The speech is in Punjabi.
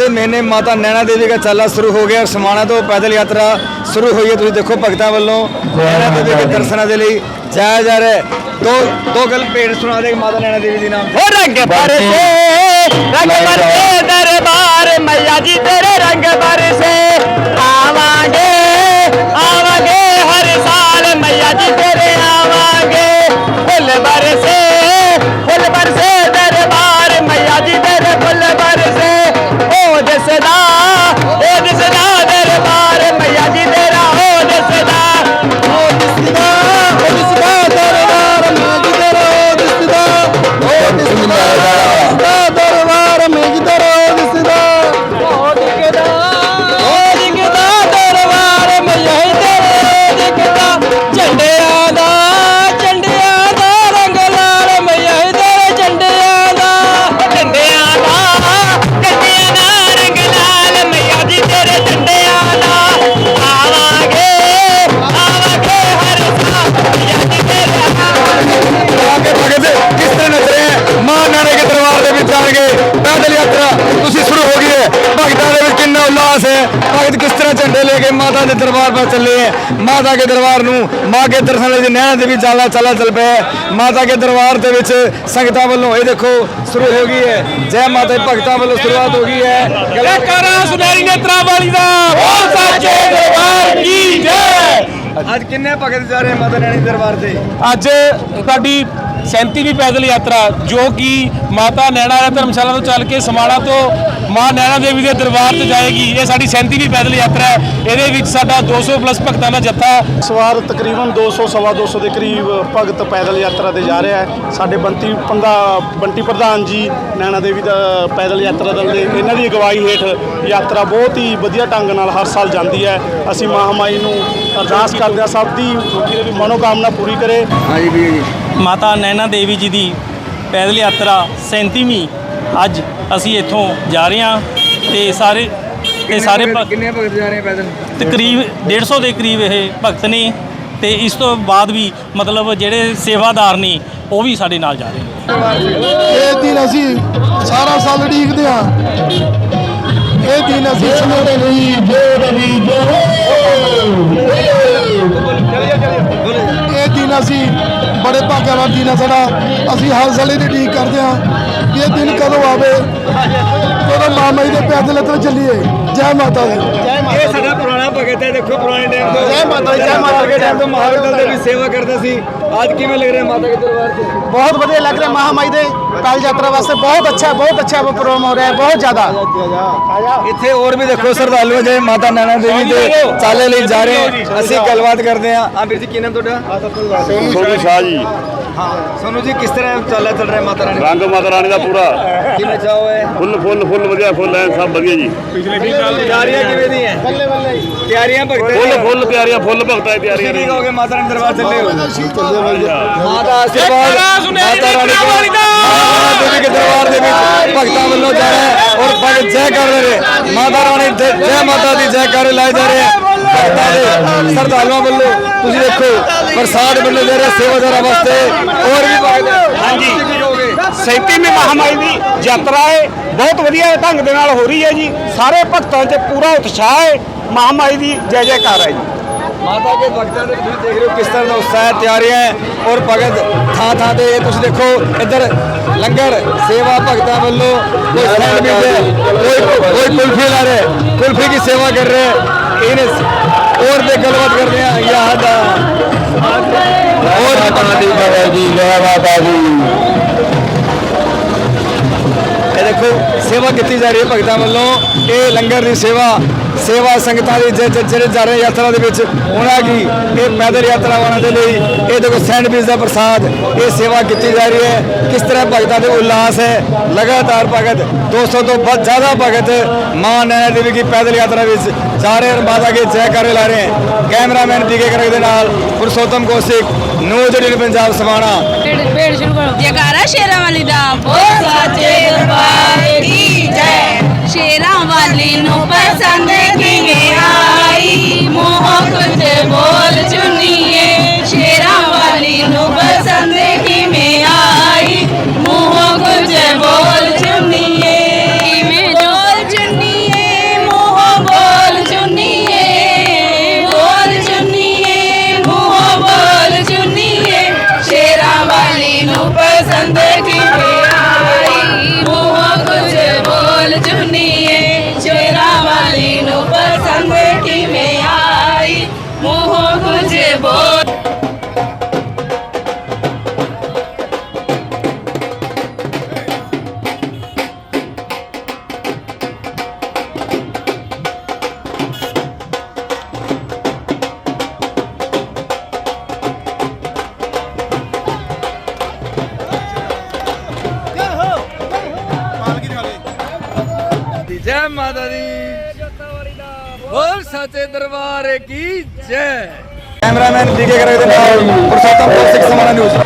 ਦੇ ਮਹੀਨੇ ਮਾਤਾ ਨੈਣਾ ਦੇਵੀ ਦਾ ਚਾਲਾ ਸ਼ੁਰੂ ਹੋ ਗਿਆ ਸਮਾਣਾ ਤੋਂ ਪੈਦਲ ਯਾਤਰਾ ਸ਼ੁਰੂ ਹੋਈ ਹੈ। ਤੁਸੀਂ ਦੇਖੋ ਭਗਤਾਂ ਵੱਲੋਂ ਨੈਣਾ ਦੇਵੀ ਦੇ ਦਰਸ਼ਨਾਂ ਦੇ ਲਈ ਜਾਇਆ ਜਾ ਰਿਹਾ ਦੋ ਦੋ ਗੱਲ ਭੇਟ ਸੁਣਾ ਦੇ ਮਾਤਾ ਨੈਣਾ ਦੇਵੀ ਦੀ ਨਾਮ। ਹੋ ਰੰਗ ਬਰਸੇ ਰੰਗ ਬਰਸੇ ਦਰਬਾਰ ਮਈਆ ਪੈਦਲ ਯਾਤਰਾ ਤੁਸੀਂ ਸ਼ੁਰੂ ਹੋ ਗਈ ਹੈ। ਭਗਤਾਂ ਦੇ ਵਿੱਚ ਕਿੰਨਾ ਉਲਾਸ ਹੈ। ਭਗਤ ਕਿਸ ਤਰ੍ਹਾਂ ਝੰਡੇ ਲੈ ਕੇ ਮਾਤਾ ਦੇ ਦਰਬਾਰ 'ਤੇ ਚੱਲੇ ਹੈ? ਮਾਤਾ ਦੇ ਦਰਬਾਰ ਨੂੰ ਮਾਂ ਕੇ ਦਰਸ਼ਨ ਦੇ ਨਹਿਰ ਦੇ ਵੀ ਜਾਲਾ ਚਲਾ ਚੱਲ ਪਿਆ ਮਾਤਾ ਦੇ ਦਰਬਾਰ ਦੇ ਵਿੱਚ ਸੰਗਤਾਂ ਵੱਲੋਂ ਇਹ ਦੇਖੋ ਸ਼ੁਰੂ ਹੋ ਗਈ ਹੈ। ਜੈ ਮਾਤਾ ਦੇ ਭਗਤਾਂ ਵੱਲੋਂ ਸ਼ੁਰੂਆਤ ਹੋ ਗਈ ਹੈ। ਗਲਕਾਰਾਂ ਸੁਨਹਿਰੀ ਨੇਤਰਾ ਵਾਲੀ ਦਾ। ਹੋਰ ਸਾਚੇ ਦਰਬਾਰ ਕੀ ਜੈ। ਅੱਜ ਕਿੰਨੇ ਭਗਤ ਜਾ ਰਹੇ ਮਾਤਾ ਰਾਣੀ ਦਰਬਾਰ ਤੇ? ਅੱਜ ਤੁਹਾਡੀ 37ਵੀਂ ਪੈਦਲ ਯਾਤਰਾ ਜੋ ਕਿ ਮਾਤਾ ਨੈਣਾ ਵਾਲਾ ਧਰਮਸ਼ਾਲਾ ਤੋਂ ਚੱਲ ਕੇ ਸਮਾਣਾ ਤੋਂ ਮਾਂ ਨੈਣਾ ਦੇਵੀ ਦੇ ਦਰਬਾਰ ਤੇ ਜਾਏਗੀ। ਇਹ ਸਾਡੀ 37ਵੀਂ ਪੈਦਲ ਯਾਤਰਾ ਹੈ। ਇਹਦੇ ਵਿੱਚ ਸਾਡਾ 200 ਪਲੱਸ ਭਗਤਾਂ ਦਾ ਜੱਥਾ ਇਸ ਵਾਰ ਤਕਰੀਬਨ 200 ਸਵਾ 200 ਦੇ ਕਰੀਬ ਭਗਤ ਪੈਦਲ ਯਾਤਰਾ ਤੇ ਜਾ ਰਿਹਾ ਹੈ। ਸਾਡੇ ਬੰਤੀ ਪੰਦਾ ਬੰਟੀ ਪ੍ਰਧਾਨ ਜੀ ਨੈਣਾ ਦੇਵੀ ਦਾ ਪੈਦਲ ਯਾਤਰਾ ਦਲ ਦੇ ਇਹਨਾਂ ਦੀ ਅਗਵਾਈ ਹੇਠ ਯਾਤਰਾ ਬਹੁਤ ਹੀ ਵਧੀਆ ਢੰਗ ਨਾਲ ਹਰ ਸਾਲ ਜਾਂਦੀ ਹੈ। ਅਸੀਂ ਮਹਾਮਾਈ ਨੂੰ ਅਰਦਾਸ ਕਰਦੇ ਹਾਂ ਸਭ ਦੀ ਮਨੋਕਾਮਨਾ ਪੂਰੀ ਕਰੇ। ਹਾਂਜੀ ਵੀ ਜੀ। ਮਾਤਾ ਨੈਣਾ ਦੇਵੀ ਜੀ ਦੀ ਪੈਦਲ ਯਾਤਰਾ 37ਵੀਂ ਅੱਜ ਅਸੀਂ ਇੱਥੋਂ ਜਾ ਰਹੇ ਹਾਂ ਤੇ ਸਾਰੇ ਇਹ ਸਾਰੇ ਭਗਤ ਕਿੰਨੇ ਭਗਤ ਜਾ ਰਹੇ ਪੈਦਲ? ਤਕਰੀਬ 150 ਦੇ ਕਰੀਬ ਇਹ ਭਗਤ ਨੇ ਤੇ ਇਸ ਤੋਂ ਬਾਅਦ ਵੀ ਮਤਲਬ ਜਿਹੜੇ ਸੇਵਾਦਾਰ ਨੇ ਉਹ ਵੀ ਸਾਡੇ ਨਾਲ ਜਾ ਰਹੇ ਨੇ। ਇਹ ਦਿਨ ਅਸੀਂ ਸਾਰਾ ਸਾਲ ਉਡੀਕਦੇ ਹਾਂ। ਇਹ ਦਿਨ ਅਸੀਂ ਸੁਣਦੇ ਨਹੀਂ। ਜੋ ਰਵੀ ਜੋ ਬੜੇ ਭਾਗਾਂ ਵਾਲਾ ਦਿਨ ਹੈ ਸਾਡਾ। ਅਸੀਂ ਹਰ ਸਾਲ ਇਹਦੀ ਉਡੀਕ ਕਰਦੇ ਹਾਂ ਕਿ ਇਹ ਦਿਨ ਕਦੋਂ ਆਵੇ। ਜਦੋਂ ਮਾਮਾ ਜੀ ਦੇ ਪੈਦਲ ਯਾਤਰਾ ਚੱਲੀਏ। ਜੈ ਮਾਤਾ ਦੀ। ਇਹ ਸਾਡਾ ਪੁਰਾਣਾ ਭਗਤ ਹੈ ਦੇਖੋ ਪੁਰਾਣੇ ਟਾਈਮ ਤੋਂ। ਜੈ ਮਾਤਾ ਦੀ, ਜੈ ਮਾਤਾ ਦੀ। ਦੇ ਟਾਈਮ ਤੋਂ ਮਹਾਵਿਰਦਲ ਦੇ ਵੀ ਸੇਵਾ ਕਰਦੇ ਸੀ। ਅੱਜ ਕਿਵੇਂ ਲੱਗ ਰਿਹਾ ਮਾਤਾ ਦੇ ਦਰਬਾਰ ਤੇ? ਬਹੁਤ ਵਧੀਆ ਲੱਗ ਰਿਹਾ ਮਹਾਮਾਈ ਦੇ। ਪੈਦਲ ਯਾਤਰਾ ਵਾਸਤੇ ਬਹੁਤ ਅੱਛਾ ਬਹੁਤ ਅੱਛਾ ਪ੍ਰੋਗਰਾਮ ਹੋ ਰਿਹਾ ਹੈ ਬਹੁਤ ਜ਼ਿਆਦਾ। ਇੱਥੇ ਹੋਰ ਵੀ ਦੇਖੋ ਸ਼ਰਧਾਲੂ ਹੈ ਜਿਹੜੇ ਮਾਤਾ ਨੈਣਾ ਦੇਵੀ ਦੇ ਚਾਲੇ ਲਈ ਜਾ ਰਹੇ ਅਸੀਂ ਗੱਲਬਾਤ ਕਰਦੇ ਹਾਂ। ਆ ਵੀਰ ਜੀ ਕੀ ਨਾਮ ਤੁਹਾਡਾ? ਸੋਨੂੰ ਸ਼ਾਹ ਜੀ। ਹਾਂ ਸੋਨੂ ਜੀ ਕਿਸ ਤਰ੍ਹਾਂ ਚਾਲਾ ਚੱਲ ਰਿਹਾ ਮਾਤਾ ਰਾਣੀ? ਰੰਗ ਮਾਤਾ ਰਾਣੀ ਦਾ ਪੂਰਾ। ਕਿਵੇਂ ਚਾਹੋ ਹੈ ਫੁੱਲ ਫੁੱਲ ਫੁੱਲ ਵਧੀਆ ਫੁੱਲ ਐ ਸਭ ਵਧੀਆ ਜੀ। ਤਿਆਰੀਆਂ ਕਿਵੇਂ ਦੀਆਂ? ਬੱਲੇ ਬੱਲੇ ਤਿਆਰੀਆਂ ਭਗਤਾਂ ਫੁੱਲ ਫੁੱਲ ਤਿਆਰੀਆਂ ਫੁੱਲ ਭਗਤਾਂ ਦੀ ਤਿਆਰੀਆਂ ਤੁਸੀਂ ਨੇ। ਕਹੋਗੇ ਮਾਤਾ ਰਾਣੀ ਦਰਬਾਰ ਚੱਲੇ ਹੋ। ਮਾਤਾ ਆਸ਼ੀਰਵਾਦ ਮਾਤਾ ਰਾਣੀ ਦਾ। ਦੇ ਦਰਬਾਰ ਦੇ ਵਿੱਚ ਭਗਤਾਂ ਵੱਲੋਂ ਜਾ ਰਿਹਾ ਹੈ ਔਰ ਭਗਤ ਜੈ ਕਰ ਰਹੇ ਨੇ। ਮਾਤਾ ਰਾਣੀ ਜੈ ਜੈ ਮਾਤਾ ਦੀ ਜੈ ਕਰ ਲਾਏ ਜਾ ਰਹੇ ਹੈ ਸ਼ਰਧਾਲੂਆਂ ਵੱਲੋਂ ਤੁਸੀਂ ਦੇਖੋ, ਪ੍ਰਸਾਦ ਵੱਲੋਂ ਦੇ ਰਹੇ ਸੇਵਾਦਾਰਾਂ ਵਾਸਤੇ। ਹੋਰ ਵੀ ਭਗਤ ਹਾਂਜੀ। ਕਹੋਗੇ 37ਵੀਂ ਮਹਾਮਾਈ ਦੀ ਯਾਤਰਾ ਹੈ। ਬਹੁਤ ਵਧੀਆ ਢੰਗ ਦੇ ਨਾਲ ਹੋ ਰਹੀ ਹੈ ਜੀ। ਸਾਰੇ ਭਗਤਾਂ 'ਚ ਪੂਰਾ ਉਤਸ਼ਾਹ ਹੈ। ਮਹਾਮਾਈ ਦੀ ਜੈ ਜੈਕਾਰ ਹੈ ਜੀ। ਮਾਤਾ ਦੇ ਭਗਤਾਂ ਦੇ ਤੁਸੀਂ ਦੇਖ ਰਹੇ ਹੋ ਕਿਸ ਤਰ੍ਹਾਂ ਦਾ ਉਤਸ਼ਾਹ ਹੈ, ਤਿਆਰੀਆਂ ਹੈ ਔਰ ਭਗਤ ਥਾਂ ਥਾਂ ਤੇ ਇਹ ਤੁਸੀਂ ਦੇਖੋ ਇੱਧਰ ਲੰਗਰ ਸੇਵਾ ਭਗਤਾਂ ਵੱਲੋਂ ਕੋਈ ਸੈਂਡਵਿਚ ਹੈ ਕੋਈ ਕੋਈ ਕੁਲਫੀ ਲਾ ਰਿਹਾ ਹੈ, ਕੁਲਫੀ की सेवा कर रहे हैं इन और भी गलबात कर रहे हैं यहाँ दा और माता दी जी जय माता दी ਇਹ ਦੇਖੋ ਸੇਵਾ ਕੀਤੀ ਜਾ ਰਹੀ ਹੈ ਭਗਤਾਂ ਵੱਲੋਂ ਇਹ ਲੰਗਰ ਦੀ ਸੇਵਾ ਸੰਗਤਾਂ ਦੀ ਜਿਹੜੇ ਜਾ ਰਹੇ ਯਾਤਰਾ ਦੇ ਵਿੱਚ ਉਹਨਾਂ ਦੀ ਇਹ ਪੈਦਲ ਯਾਤਰਾਵਾਂ ਦੇ ਲਈ ਇਹ ਦੇਖੋ ਸੈਂਡਵਿਚ ਦਾ ਪ੍ਰਸਾਦ, ਇਹ ਸੇਵਾ ਕੀਤੀ ਜਾ ਰਹੀ ਹੈ। ਕਿਸ ਤਰ੍ਹਾਂ ਭਗਤਾਂ ਦੇ ਉਲਾਸ ਹੈ? ਲਗਾਤਾਰ ਭਗਤ 200 ਤੋਂ ਵੱਧ ਜ਼ਿਆਦਾ ਭਗਤ ਮਾਂ ਨੈਣਾ ਦੇਵੀ ਦੀ ਪੈਦਲ ਯਾਤਰਾ ਵਿੱਚ ਜਾ ਰਹੇ ਹਨ। ਮਾਤਾ ਕੇ ਜੈ ਕਰੇ ਲਾ ਰਹੇ ਹਨ। ਕੈਮਰਾਮੈਨ ਡੀਕੇ ਕਰਕ ਦੇ ਨਾਲ ਪੁਰਸ਼ੋਤਮ ਕੋਸਿਕ ਨੋ ਜਿਹੜੀ ਪੰਜਾਬ ਸਮਾਣਾ ਪੇੜ ਸ਼ੁਰੂ ਕਰੋ। ਜੈਕਾਰਾ ਸ਼ੇਰਾਂ ਵਾਲੀ ਦਾ ਨੂੰ ਕਿਵੇਂ ਆਈ? ਮੋਹ ਕੁਝ ਬੋਲ ਚੁਨੀਏ। ਸ਼ੇਰਾਂ ਵਾਲੀ ਨੂੰ ਪਸੰਦ ਜੈ ਮਾਤਾ ਦੀ। ਬੋਲ ਸੱਚੇ ਦਰਬਾਰ ਕੀ ਜੈ। ਕੈਮਰਾਮੈਨ ਡੀਕੇ ਕਰੇ ਦੇ ਨਾਲ ਪੁਰਸ਼ੋਤਮ ਸਿੰਘ ਸਮਾਣਾ ਨਿਊਜ਼।